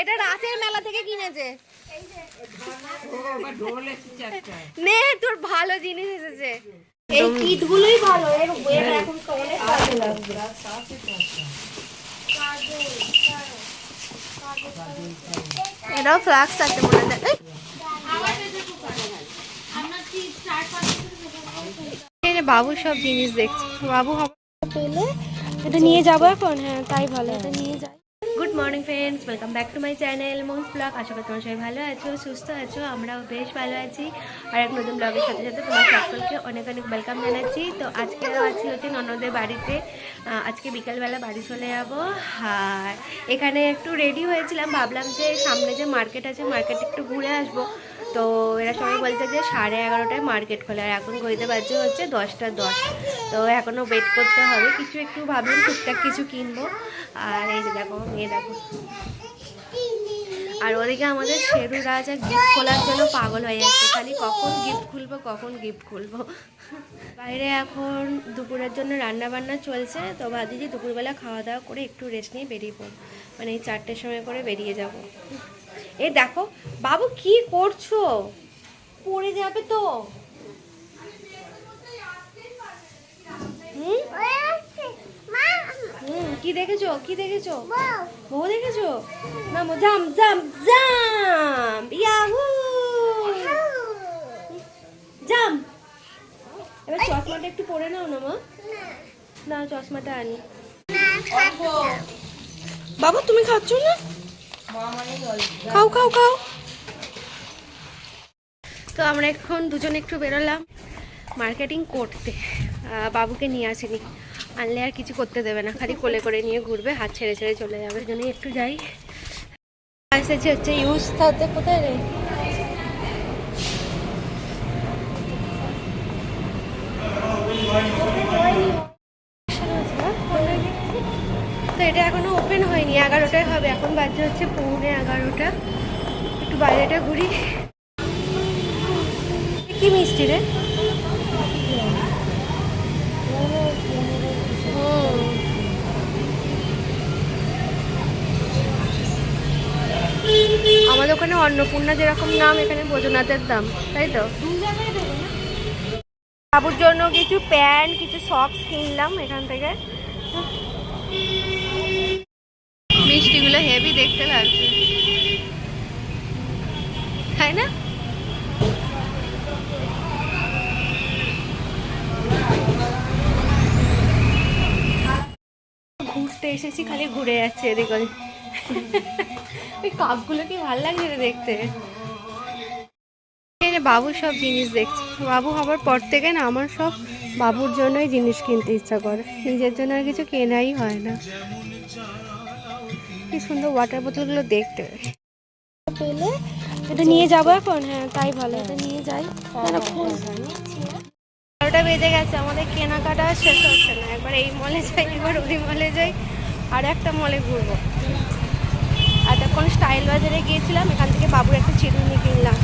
এটা রাসের মেলা থেকে কিনেছে। নে তোর ভালো জিনিস এসেছে। এই কিটগুলোই ভালো এর এর এখন তো অনেক কাজে লাগবে। এটাও ফ্লাক্স আছে মনে হয় বাবু সব জিনিস দেখছি। বাবু হবে। পেলে এটা নিয়ে যাব এখন? হ্যাঁ তাই ভালো এটা নিয়ে যাই। Morning friends welcome back to my channel moms blog আশা করি তোমার সবাই ভালো আছো, সুস্থ আছো, আমরাও বেশ ভালো আছি। আর এক নতুন ব্লগের সাথে সাথে তোমার সকলকে অনেক অনেক ওয়েলকাম জানাচ্ছি। তো আজকে আছি হচ্ছে ননদের বাড়িতে। আজকে বিকালবেলা বাড়ি চলে যাব। আর এখানে একটু রেডি হয়েছিলাম। ভাবলাম যে সামনে যে মার্কেট আছে মার্কেট একটু ঘুরে আসব। তো এরা সবাই বলছে যে সাড়ে এগারোটায় মার্কেট খোলে আর এখন ঘড়িতে বাজছে হচ্ছে দশটা দশ। তো এখনও ওয়েট করতে হবে। কিছু একটু ভাবলাম, টুকটাক কিছু কিনবো। আর এই দেখো, মেয়ে দেখো। আর ওদিকে আমাদের শেরু রাজা গিফট খোলার জন্য পাগল হয়ে যাচ্ছে। খালি কখন গিফট খুলবো, কখন গিফট খুলবো। বাইরে এখন দুপুরের জন্য রান্না বান্না চলছে। তো ভাবছি যে দুপুরবেলা খাওয়া দাওয়া করে একটু রেস্ট নিয়ে বেরিয়ে পড়ব। মানে এই চারটের সময় করে বেরিয়ে যাব। এ দেখো বাবু কি করছ? পড়ে যাবে তো। হুম? হুম কি দেখেছ? কি দেখেছ? বউ দেখেছ? না জাম জাম জাম ইয়াহু! জাম! এবার চশমাটা একটু পরে নাও না মা? না চশমাটা আনি। বাবা তুমি খাচ্ছ না? খাও খাও খাও। তো আমরা এখন দুজন একটু বেরোলাম মার্কেটিং করতে। বাবুকে নিয়ে আসিনি। আনলে আর কিছু করতে দেবে না খালি কোলে করে নিয়ে ঘুরবে হাত ছেড়ে ছেড়ে চলে যাবে। জন্যই একটু যাই। এসেছি হচ্ছে ইউজ থাকতে কোথায় রে? তো এটা এখনও ওপেন হয়নি, এগারোটায় হবে, এখন বাজে হচ্ছে পৌনে এগারোটা। একটু বাইরেটা ঘুরি। কি মিষ্টি রে। আমাদের ওখানে অন্নপূর্ণা যেরকম নাম, এখানে বৈদ্যনাথের দাম, তাই তো? বাবুর জন্য কিছু প্যান্ট, কিছু সক্স কিনলাম এখান থেকে। মিষ্টিগুলো হেভি দেখতে লাগছে। তাই না? ঘুরতে এসেছি, খালি ঘুরে যাচ্ছে এদিক ওই কাপগুলো কি ভালো লাগছে রে দেখতে? বাবুর সব জিনিস দেখছি। বাবু হবার পর থেকে না আমার সব বাবুর জন্যই জিনিস কিনতে ইচ্ছা করে। নিজের জন্য আর কিছু কেনাই হয় না। কি সুন্দর ওয়াটার বোতলগুলো দেখতে। পেলে এটা নিয়ে যাব এখন? হ্যাঁ তাই ভালো এটা নিয়ে যাই। বারোটা বেজে গেছে আমাদের কেনাকাটা শেষ হচ্ছে না। একবার এই মলে যাই একবার ওই মলে যাই আর একটা মলে ঘুরবো। আর তখন স্টাইল বাজারে গিয়েছিলাম এখান থেকে বাবুর একটা চিরুনি কিনলাম।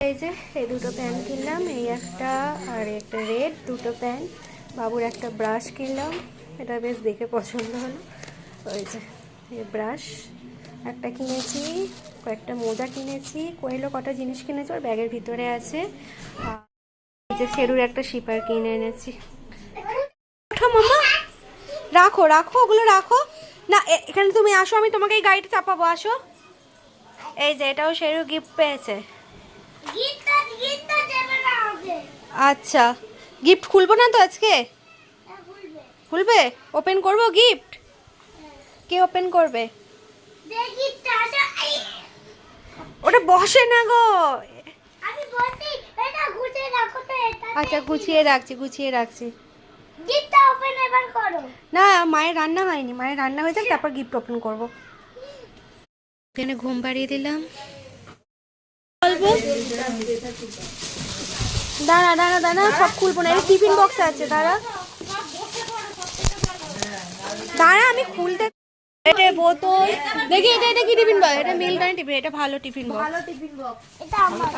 এই যে এই দুটো প্যান্ট কিনলাম এই একটা আর একটা রেড দুটো প্যান্ট বাবুর একটা ব্রাশ কিনলাম। এটা বেশ দেখে পছন্দ হলো। ওই যে ব্রাশ একটা কিনেছি কয়েকটা মোজা কিনেছি কইলো কটা জিনিস কিনেছি ওর ব্যাগের ভিতরে আছে। এই যে সেরুর একটা শিপার কিনে এনেছি। ওঠো মামা রাখো রাখো ওগুলো রাখো। না এখানে তুমি আসো আমি তোমাকে এই গাড়িটা চাপাবো আসো। এই যে এটাও সেরু গিফট পেয়েছে। আচ্ছা গিফট খুলবো না তো আজকে? খুলবে। ওপেন করব গিফট কে ওপেন করবে? ওটা বসে না গো। আমি বলছি এটা গুছিয়ে রাখো তো এটা আচ্ছা গুছিয়ে রাখছি গুছিয়ে রাখছি। গীতটা ওপেন এবার করো। না মায়ের রান্না হয়নি মায়ের রান্না হয়ে যাক তারপর গিফট ওপেন করব। এখানে ঘুম পাড়িয়ে দিলাম। বলব? দাঁড়া দাঁড়া দাঁড়া সব খুলবো না এই টিফিন বক্স আছে দাঁড়া। দাঁড়া আমি খুলতে এটা বোতল। দেখি এটা এটা কি টিফিন বক্স এটা মিল্টন টিফিন এটা ভালো টিফিন বক্স এটা আমার।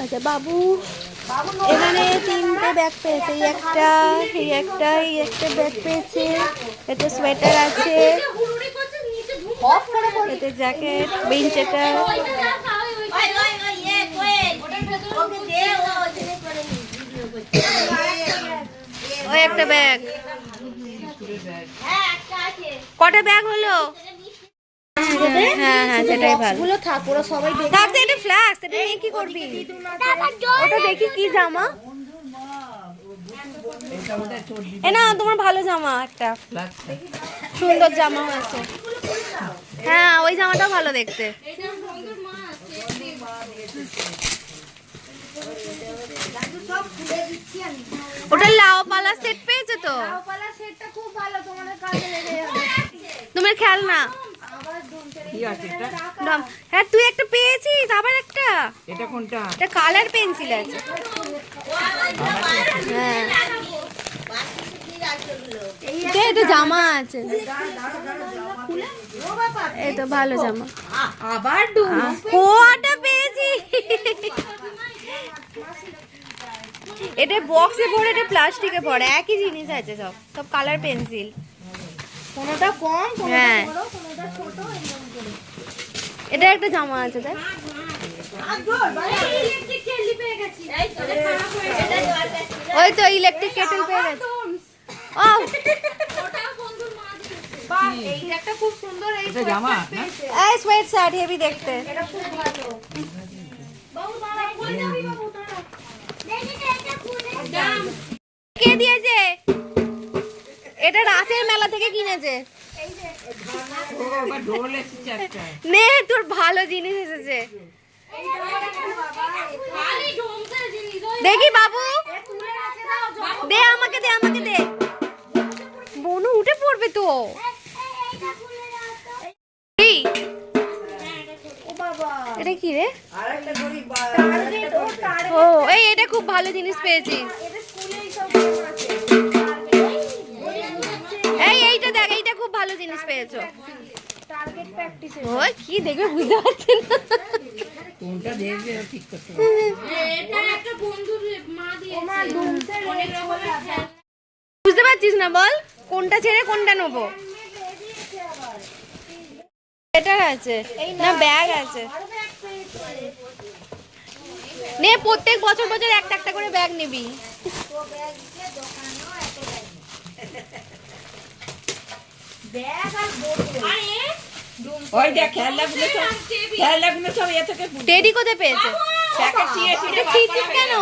আচ্ছা বাবু এখানে তিনটে ব্যাগ পেয়েছে। এই একটা এই একটা এই একটা ব্যাগ পেয়েছে। এটা সোয়েটার আছে। সব জ্যাকেট বেঞ্চ এটা ওই একটা ব্যাগ। কটা ব্যাগ হলো? হ্যাঁ হ্যাঁ সেটাই ভালো গুলো থাক ওরা সবাই দেখে থাকতে এটা ফ্ল্যাক্স এটা নিয়ে কি করবি? ওটা দেখি কি জামা। এ না তোমার ভালো জামা একটা। সুন্দর জামা আছে। হ্যাঁ ওই ভালো দেখতে। ওটা লাও পালা সেট পেয়েছে তো? সেটটা খুব ভালো তোমার খেয়াল না? এটা? হ্যাঁ তুই একটা পেয়েছিস আবার একটা। এটা কোনটা? এটা কালার পেন্সিল আছে। হ্যাঁ। এটা জামা আছে। এই তো ভালো জামা। আবার ডুব। কোয়াটা পেয়েছি এটা বক্সে ভরে এটা প্লাস্টিকে ভরে একই জিনিস আছে সব সব কালার পেন্সিল কোনোটা কম কোনোটা হ্যাঁ। বড় কোনোটা ছোট এরকম করে। এটা একটা জামা আছে দেখ। ওই তো ইলেকট্রিক কেটেল পেয়ে গেছে। ও। একটা খুব সুন্দর এই জামা? এই সোয়েট শার্ট হেভি দেখতে। এটা খুব ভালো। বাবু দাঁড়া খুলে যাবি বাবু দাঁড়া দিয়েছে। এটা রাসের মেলা থেকে কিনেছে। তোর ভালো জিনিস এসেছে। দেখি বাবু। দে, আমাকে দে আমাকে দে। বনু, উঠে পড়বে তো। এটা কি রে? ও, এই, এটা খুব ভালো জিনিস পেয়েছি। ভালো জিনিস পেয়েছ। টার্গেট প্র্যাকটিসে ও কি দেখবে বুঝতে না। কোনটা দেখবে ঠিক করতে বলে বুঝতে পারছিস না বল কোনটা ছেড়ে কোনটা নেব? এটা আছে না ব্যাগ আছে। নে প্রত্যেক বছর বছর একটা একটা করে ব্যাগ নিবি। ব্যাগ আর বোতল ওই দেখ খেলনাগুলো সব খেলনাগুলো সব এ থেকে টেডি কোথায় পেয়েছে? এটা খিচিস কেন?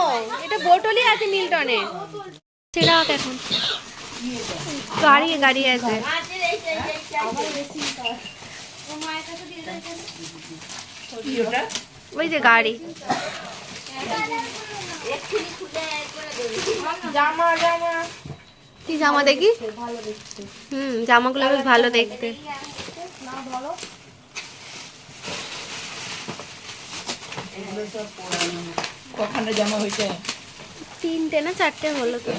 এটা বোটলই আছে মিল্টনে। সেটা এখন। গাড়ি গাড়ি আছে। ওটা? ওই যে গাড়ি। জামা জামা। কি জামা দেখি? হুম জামাগুলো বেশ ভালো দেখতে। কখানে জমা হয়েছে? তিনটে না চারটে হলো তো।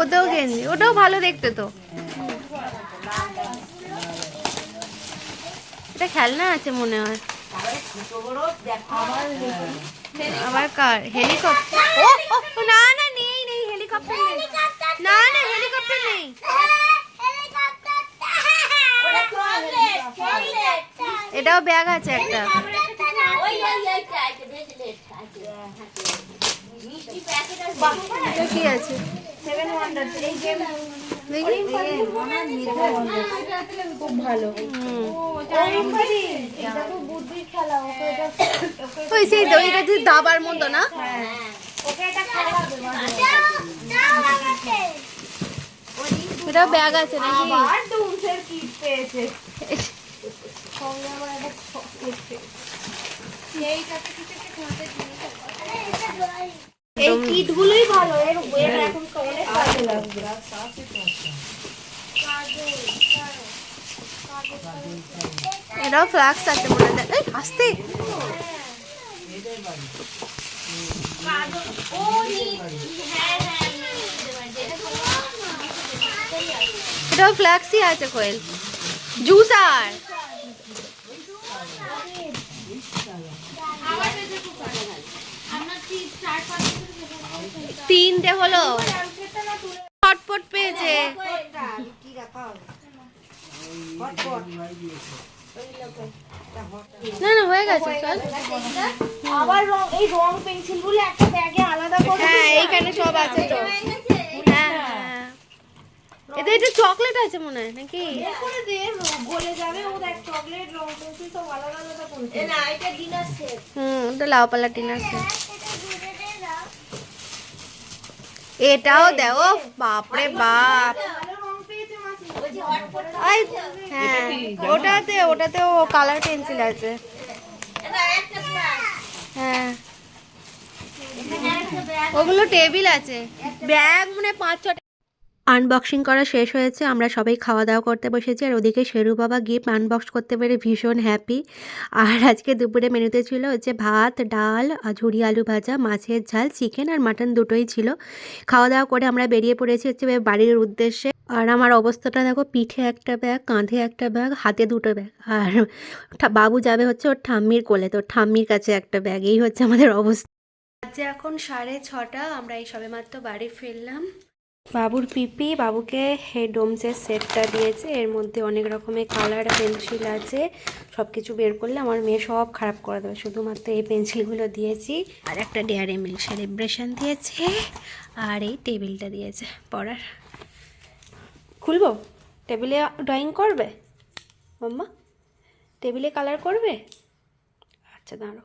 ওটাও গেঞ্জি ওটাও ভালো দেখতে তো। এটা খেলনা আছে মনে হয়। আবার কার? হেলিকপ্টার। ও না না, নেই নেই, হেলিকপ্টার নেই। না না, হেলিকপ্টার নেই। এটাও ব্যাগ আছে একটা। কি আছে? সেভেন ওয়ান্ডার এই গেম খুব ভালো ওই সেই তো যে দাবার মতো না? ওকে এটা ব্যাগ আছে নাকি? পেয়েছে। এই কিট গুলোই ভালো এর এর এখন অনেক কাজে লাগবে এটাও ফ্লাক্স আছে মনে হয় এই আসতে। এটাও ফ্লাক্সই আছে কোয়েল। জুসার তিনটে হলো। ছটপট পেয়েছে। না না হয়ে গেছে চল। আবার রং এই রং পেন্সিলগুলো একটা ব্যাগে আলাদা করে হ্যাঁ এইখানে সব আছে তো। হ্যাঁ হ্যাঁ এতে এটা চকলেট আছে মনে হয় নাকি? করে দে গলে যাবে। ও দেখ চকলেট রং পেন্সিল সব আলাদা আলাদা করে এ না এটা ডিনার সেট। হুম ওটা লাউ পালা টিন আছে এটাও দেও? বাপরে বাপ। হ্যাঁ ওটাতে ওটাতে ও কালার পেন্সিল আছে। হ্যাঁ। ওগুলো টেবিল আছে। ব্যাগ মানে পাঁচ ছটা আনবক্সিং করা শেষ হয়েছে, আমরা সবাই খাওয়া দাওয়া করতে বসেছি, আর ওদিকে শেরু বাবা গিফট আনবক্স করতে পেরে ভীষণ হ্যাপি আর আজকে দুপুরে মেনুতে ছিল হচ্ছে ভাত, ডাল আর ঝুড়ি আলু ভাজা, মাছের ঝাল চিকেন আর মাটন দুটোই ছিল। খাওয়া দাওয়া করে আমরা বেরিয়ে পড়েছি হচ্ছে বাড়ির উদ্দেশ্যে। আর আমার অবস্থাটা দেখো, পিঠে একটা ব্যাগ কাঁধে একটা ব্যাগ হাতে দুটো ব্যাগ আর বাবু যাবে হচ্ছে ওর ঠাম্মির কোলে, তো ঠাম্মির কাছে একটা ব্যাগ এই হচ্ছে আমাদের অবস্থা। আজ এখন সাড়ে ছটা, আমরা এই সবে মাত্র বাড়ি ফিরলাম। বাবুর পিপি বাবুকে হেড ডোমসের সেটটা দিয়েছে। এর মধ্যে অনেক রকমের কালার পেন্সিল আছে। সব কিছু বের করলে আমার মেয়ে সব খারাপ করে দেবে। শুধুমাত্র এই পেন্সিলগুলো দিয়েছি। আর একটা ডেয়ারি মিল্ক সেলিব্রেশন দিয়েছে। আর এই টেবিলটা দিয়েছে পড়ার। খুলবো? টেবিলে ড্রয়িং করবে? মাম্মা? টেবিলে কালার করবে? আচ্ছা দাঁড়ো